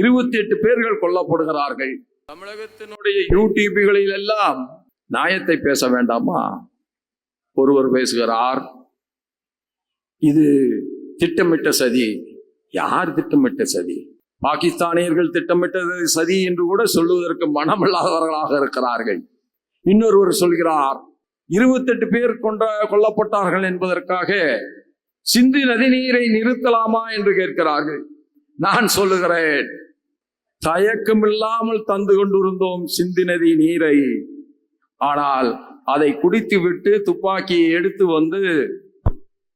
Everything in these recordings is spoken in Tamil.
இருபத்தி எட்டு பேர்கள் கொல்லப்படுகிறார்கள். தமிழகத்தினுடைய யூடியூப்களில் எல்லாம் நியாயத்தை பேச வேண்டாமா? ஒருவர் பேசுகிறார் இது திட்டமிட்ட சதி. யார் திட்டமிட்ட சதி? பாகிஸ்தானியர்கள் திட்டமிட்டது சதி என்று கூட சொல்லுவதற்கு மனமில்லாதவர்களாக இருக்கிறார்கள். இன்னொருவர் சொல்கிறார் இருபத்தெட்டு பேர் கொண்ட கொல்லப்பட்டார்கள் என்பதற்காக சிந்து நதி நீரை நிறுத்தலாமா என்று கேட்கிறார்கள். நான் சொல்லுகிறேன் தயக்கமில்லாமல் தந்து கொண்டிருந்தோம் சிந்து நதி நீரை. ஆனால் அதை குடித்து விட்டு துப்பாக்கியை எடுத்து வந்து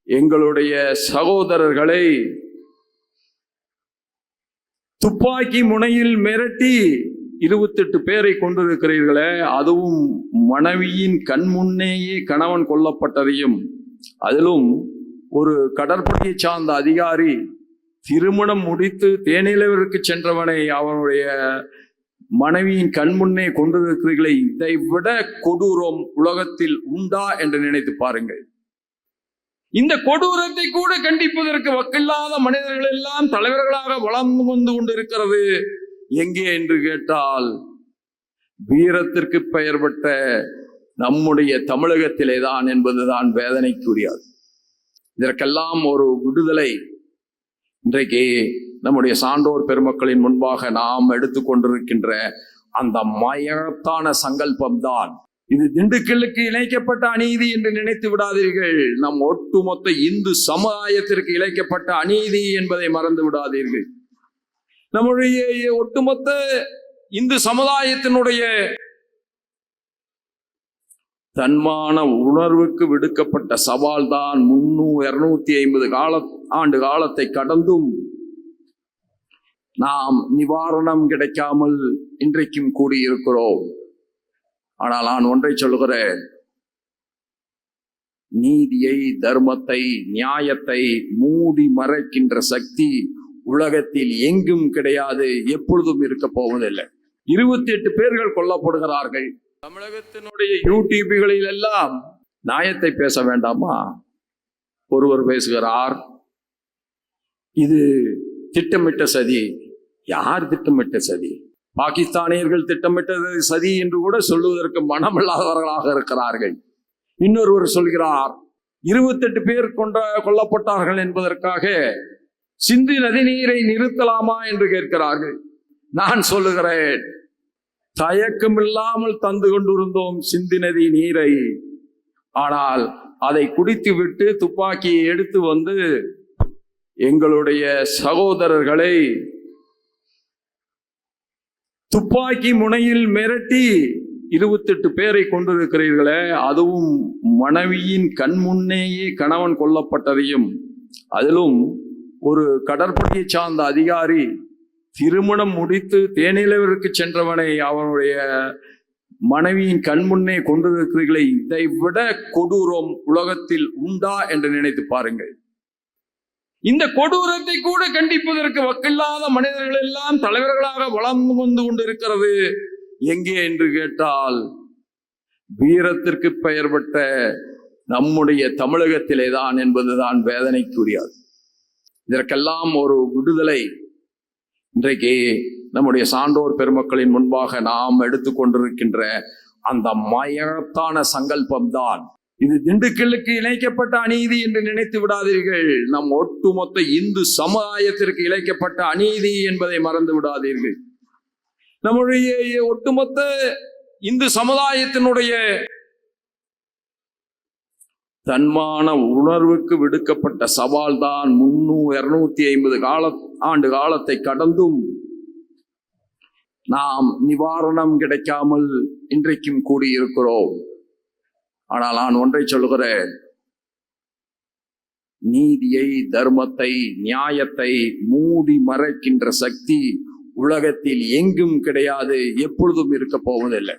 எங்களுடைய சகோதரர்களை துப்பாக்கி முனையில் மிரட்டி இருபத்தெட்டு பேரை கொண்டிருக்கிறீர்களே அதுவும் மனைவியின் கண் முன்னேயே கணவன் கொல்லப்பட்டதையும் அதிலும் ஒரு கடற்படையை சார்ந்த அதிகாரி திருமணம் முடித்து தேனிலவருக்கு சென்றவனை அவனுடைய மனைவியின் கண் முன்னே கொண்டிருக்கிறீர்களே இதை விட கொடூரம் உலகத்தில் உண்டா என்று நினைத்து பாருங்கள். இந்த கொடூரத்தை கூட கண்டிப்பதற்கு வக்கில்லாத மனிதர்கள் எல்லாம் தலைவர்களாக வளர்ந்து வந்து கொண்டிருக்கிறது. எங்கே என்று கேட்டால் வீரத்திற்கு பெயர் பெற்ற நம்முடைய தமிழகத்திலே தான் என்பதுதான் வேதனைக்குரியது. இதற்கெல்லாம் ஒரு விடுதலை இன்றைக்கு நம்முடைய சான்றோர் பெருமக்களின் முன்பாக நாம் எடுத்துக்கொண்டிருக்கின்ற அந்த மயத்தான சங்கல்பம் தான் இது திண்டுக்கல்லுக்கு இணைக்கப்பட்ட அநீதி என்று நினைத்து விடாதீர்கள். நம் ஒட்டுமொத்த இந்து சமுதாயத்திற்கு இழைக்கப்பட்ட அநீதி என்பதை மறந்து விடாதீர்கள். நம்முடைய ஒட்டுமொத்த இந்து சமுதாயத்தினுடைய தன்மான உணர்வுக்கு விடுக்கப்பட்ட சவால் தான் முன்னூ இருநூத்தி ஐம்பது கால ஆண்டு காலத்தை கடந்தும் நாம் நிவாரணம் கிடைக்காமல் இன்றைக்கும் கூடியிருக்கிறோம். ஆனால் நான் ஒன்றை சொல்லுகிறேன். நீதியை தர்மத்தை நியாயத்தை மூடி மறைக்கின்ற சக்தி உலகத்தில் எங்கும் கிடையாது எப்பொழுதும் இருக்க போவதில்லை இருபத்தி எட்டு பேர்கள் கொல்லப்படுகிறார்கள். தமிழகத்தினுடைய யூடியூபுகளில் எல்லாம் நியாயத்தை பேச வேண்டாமா? ஒருவர் பேசுகிறார் இது திட்டமிட்ட சதி. யார் திட்டமிட்ட சதி? பாகிஸ்தானியர்கள் திட்டமிட்டது சதி என்று கூட சொல்லுவதற்கு மனமில்லாதவர்களாக இருக்கிறார்கள். இன்னொருவர் சொல்கிறார் இருபத்தெட்டு பேர் கொண்ட கொல்லப்பட்டார்கள் என்பதற்காக சிந்து நதி நீரை நிறுத்தலாமா என்று கேட்கிறார்கள். நான் சொல்லுகிறேன் தயக்கமில்லாமல் தந்து கொண்டிருந்தோம் சிந்து நதி நீரை. ஆனால் அதை குடித்து விட்டு துப்பாக்கியை எடுத்து வந்து எங்களுடைய சகோதரர்களை துப்பாக்கி முனையில் மிரட்டி இருபத்தெட்டு பேரை கொண்டிருக்கிறீர்களே அதுவும் மனைவியின் கண் முன்னேயே கணவன் கொல்லப்பட்டதையும் அதிலும் ஒரு கடற்படையை சார்ந்த அதிகாரி திருமணம் முடித்து தேனிலவிற்கு சென்றவனை அவனுடைய மனைவியின் கண் முன்னே கொண்டிருக்கிறீர்களே இதை விட கொடூரம் உலகத்தில் உண்டா என்று நினைத்து பாருங்கள். இந்த கொடூரத்தை கூட கண்டிப்பதற்கு வக்கில்லாத மனிதர்கள் எல்லாம் தலைவர்களாக வளர்ந்து வந்து கொண்டிருக்கிறது. எங்கே என்று கேட்டால் வீரத்திற்கு பெயர் நம்முடைய தமிழகத்திலே தான் என்பதுதான் வேதனைக்குரியாது. இதற்கெல்லாம் ஒரு விடுதலை இன்றைக்கு நம்முடைய சான்றோர் பெருமக்களின் முன்பாக நாம் எடுத்துக்கொண்டிருக்கின்ற அந்த மயத்தான சங்கல்பம் தான் இது திண்டுக்கல்லுக்கு இணைக்கப்பட்ட அநீதி என்று நினைத்து விடாதீர்கள். நம் ஒட்டுமொத்த இந்து சமுதாயத்திற்கு இழைக்கப்பட்ட அநீதி என்பதை மறந்து விடாதீர்கள். நம்முடைய ஒட்டுமொத்த இந்து சமுதாயத்தினுடைய தன்மான உணர்வுக்கு விடுக்கப்பட்ட சவால் தான் முன்னூ இருநூத்தி ஐம்பது கால ஆண்டு காலத்தை கடந்தும் நாம் நிவாரணம் கிடைக்காமல் இன்றைக்கும் கூடியிருக்கிறோம். ஆனால் நான் ஒன்றை சொல்லுகிறேன். நீதியை தர்மத்தை நியாயத்தை மூடி மறைக்கின்ற சக்தி உலகத்தில் எங்கும் கிடையாது எப்பொழுதும் இருக்க போவதில்லை.